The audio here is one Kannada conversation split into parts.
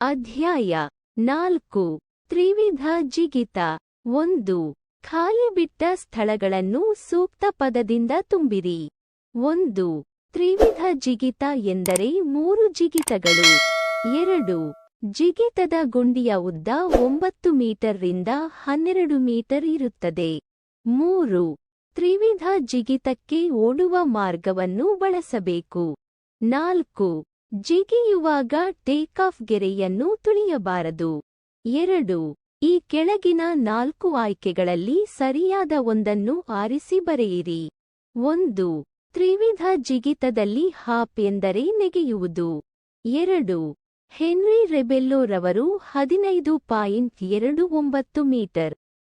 ಅಧ್ಯಾಯ ನಾಲ್ಕು. ತ್ರಿವಿಧ ಜಿಗಿತ. ಒಂದು. ಖಾಲಿ ಬಿಟ್ಟ ಸ್ಥಳಗಳನ್ನು ಸೂಕ್ತ ಪದದಿಂದ ತುಂಬಿರಿ. ಒಂದು. ತ್ರಿವಿಧ ಜಿಗಿತ ಎಂದರೆ ಮೂರು ಜಿಗಿತಗಳು. ಎರಡು. ಜಿಗಿತದ ಗುಂಡಿಯ ಉದ್ದ ಒಂಬತ್ತು ಮೀಟರ್ರಿಂದ ಹನ್ನೆರಡು ಮೀಟರ್ ಇರುತ್ತದೆ. ಮೂರು. ತ್ರಿವಿಧ ಜಿಗಿತಕ್ಕೆ ಓಡುವ ಮಾರ್ಗವನ್ನು ಬಳಸಬೇಕು. ನಾಲ್ಕು. ಜಿಗಿಯುವಾಗ ಟೇಕಾಫ್ ಗೆರೆಯನ್ನು ತುಳಿಯಬಾರದು. ಎರಡು, ಈ ಕೆಳಗಿನ ನಾಲ್ಕು ಆಯ್ಕೆಗಳಲ್ಲಿ ಸರಿಯಾದ ಒಂದನ್ನು ಆರಿಸಿ ಬರೆಯಿರಿ. ಒಂದು, ತ್ರಿವಿಧ ಜಿಗಿತದಲ್ಲಿ ಹಾಪ್ ಎಂದರೆ ನೆಗೆಯುವುದು. ಎರಡು, ಹೆನ್ರಿ ರೆಬೆಲ್ಲೋರವರು ಹದಿನೈದು ಪಾಯಿಂಟ್ ಎರಡು ಒಂಬತ್ತು ಮೀಟರ್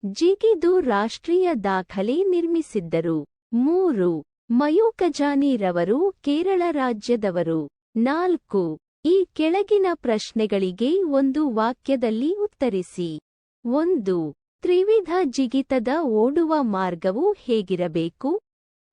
ಜಿಗಿದು ರಾಷ್ಟ್ರೀಯ ದಾಖಲೆ ನಿರ್ಮಿಸಿದ್ದರು. ಮೂರು ಮಯೂಕಜಾನಿರವರು ಕೇರಳ ರಾಜ್ಯದವರು. ನಾಲ್ಕು. ಈ ಕೆಳಗಿನ ಪ್ರಶ್ನೆಗಳಿಗೆ ಒಂದು ವಾಕ್ಯದಲ್ಲಿ ಉತ್ತರಿಸಿ. ಒಂದು. ತ್ರಿವಿಧ ಜಿಗಿತದ ಓಡುವ ಮಾರ್ಗವು ಹೇಗಿರಬೇಕು?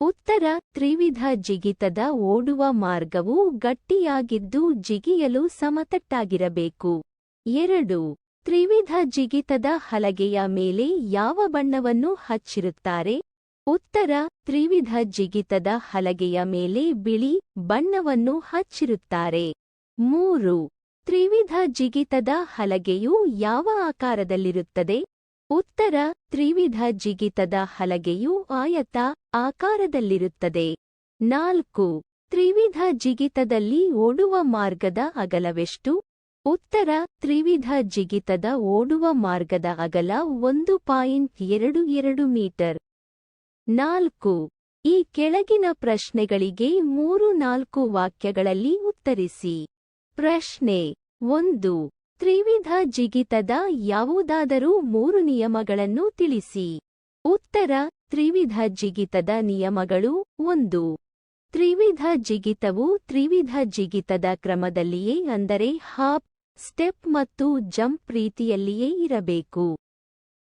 ಉತ್ತರ. ತ್ರಿವಿಧ ಜಿಗಿತದ ಓಡುವ ಮಾರ್ಗವು ಗಟ್ಟಿಯಾಗಿದ್ದು ಜಿಗಿಯಲು ಸಮತಟ್ಟಾಗಿರಬೇಕು. ಎರಡು. ತ್ರಿವಿಧ ಜಿಗಿತದ ಹಲಗೆಯ ಮೇಲೆ ಯಾವ ಬಣ್ಣವನ್ನು ಹಚ್ಚಿರುತ್ತಾರೆ? ಉತ್ತರ, ತ್ರಿವಿಧ ಜಿಗಿತದ ಹಲಗೆಯ ಮೇಲೆ ಬಿಳಿ ಬಣ್ಣವನ್ನು ಹಚ್ಚಿರುತ್ತಾರೆ. ಮೂರು, ತ್ರಿವಿಧ ಜಿಗಿತದ ಹಲಗೆಯು ಯಾವ ಆಕಾರದಲ್ಲಿರುತ್ತದೆ? ಉತ್ತರ, ತ್ರಿವಿಧ ಜಿಗಿತದ ಹಲಗೆಯು ಆಯತ ಆಕಾರದಲ್ಲಿರುತ್ತದೆ. ನಾಲ್ಕು, ತ್ರಿವಿಧ ಜಿಗಿತದಲ್ಲಿ ಓಡುವ ಮಾರ್ಗದ ಅಗಲವೆಷ್ಟು? ಉತ್ತರ, ತ್ರಿವಿಧ ಜಿಗಿತದ ಓಡುವ ಮಾರ್ಗದ ಅಗಲ ಒಂದು ಪಾಯಿಂಟ್ ಎರಡು ಎರಡು ಮೀಟರ್. ನಾಲ್ಕು. ಈ ಕೆಳಗಿನ ಪ್ರಶ್ನೆಗಳಿಗೆ ಮೂರು ನಾಲ್ಕು ವಾಕ್ಯಗಳಲ್ಲಿ ಉತ್ತರಿಸಿ. ಪ್ರಶ್ನೆ ಒಂದು. ತ್ರಿವಿಧ ಜಿಗಿತದ ಯಾವುದಾದರೂ ಮೂರು ನಿಯಮಗಳನ್ನು ತಿಳಿಸಿ. ಉತ್ತರ. ತ್ರಿವಿಧ ಜಿಗಿತದ ನಿಯಮಗಳು ಒಂದು. ತ್ರಿವಿಧ ಜಿಗಿತವು ತ್ರಿವಿಧ ಜಿಗಿತದ ಕ್ರಮದಲ್ಲಿಯೇ ಅಂದರೆ ಹಾಪ್, ಸ್ಟೆಪ್ ಮತ್ತು ಜಂಪ್ ರೀತಿಯಲ್ಲಿಯೇ ಇರಬೇಕು.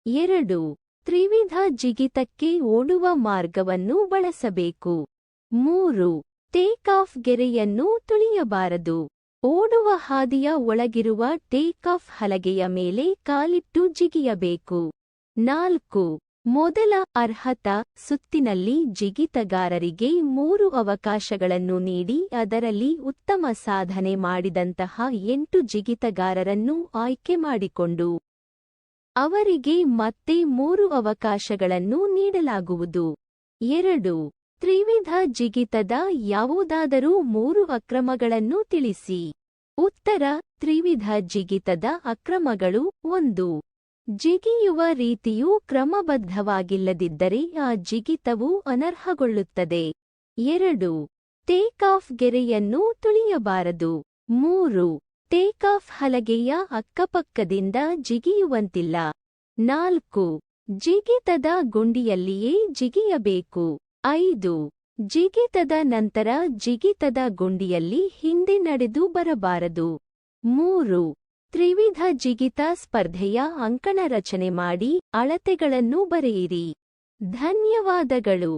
ಎರಡು. ತ್ರಿವಿಧ ಜಿಗಿತಕ್ಕೆ ಓಡುವ ಮಾರ್ಗವನ್ನು ಬಳಸಬೇಕು. ಮೂರು ಟೇಕಾಫ್ ಗೆರೆಯನ್ನು ತುಳಿಯಬಾರದು. ಓಡುವ ಹಾದಿಯ ಒಳಗಿರುವ ಟೇಕಾಫ್ ಹಲಗೆಯ ಮೇಲೆ ಕಾಲಿಟ್ಟು ಜಿಗಿಯಬೇಕು. ನಾಲ್ಕು, ಮೊದಲ ಅರ್ಹತಾ ಸುತ್ತಿನಲ್ಲಿ ಜಿಗಿತಗಾರರಿಗೆ ಮೂರು ಅವಕಾಶಗಳನ್ನು ನೀಡಿ ಅದರಲ್ಲಿ ಉತ್ತಮ ಸಾಧನೆ ಮಾಡಿದಂತಹ ಎಂಟು ಜಿಗಿತಗಾರರನ್ನು ಆಯ್ಕೆ ಮಾಡಿಕೊಂಡು. ಅವರಿಗೆ ಮತ್ತೆ ಮೂರು ಅವಕಾಶಗಳನ್ನು ನೀಡಲಾಗುವುದು. ಎರಡು. ತ್ರಿವಿಧ ಜಿಗಿತದ ಯಾವುದಾದರೂ ಮೂರು ಅಕ್ರಮಗಳನ್ನು ತಿಳಿಸಿ. ಉತ್ತರ. ತ್ರಿವಿಧ ಜಿಗಿತದ ಅಕ್ರಮಗಳು ಒಂದು. ಜಿಗಿಯುವ ರೀತಿಯು ಕ್ರಮಬದ್ಧವಾಗಿಲ್ಲದಿದ್ದರೆ ಆ ಜಿಗಿತವು ಅನರ್ಹಗೊಳ್ಳುತ್ತದೆ. ಎರಡು. ಆಫ್ ಗೆರೆಯನ್ನು ತುಳಿಯಬಾರದು. ಮೂರು. ಟೇಕಾಫ್ ಹಲಗೆಯ ಅಕ್ಕಪಕ್ಕದಿಂದ ಜಿಗಿಯುವಂತಿಲ್ಲ. ನಾಲ್ಕು, ಜಿಗಿತದ ಗುಂಡಿಯಲ್ಲಿಯೇ ಜಿಗಿಯಬೇಕು. ಐದು, ಜಿಗಿತದ ನಂತರ ಜಿಗಿತದ ಗುಂಡಿಯಲ್ಲಿ ಹಿಂದೆ ನಡೆದು ಬರಬಾರದು. ಮೂರು, ತ್ರಿವಿಧ ಜಿಗಿತ ಸ್ಪರ್ಧೆಯ ಅಂಕಣ ರಚನೆ ಮಾಡಿ ಅಳತೆಗಳನ್ನು ಬರೆಯಿರಿ. ಧನ್ಯವಾದಗಳು.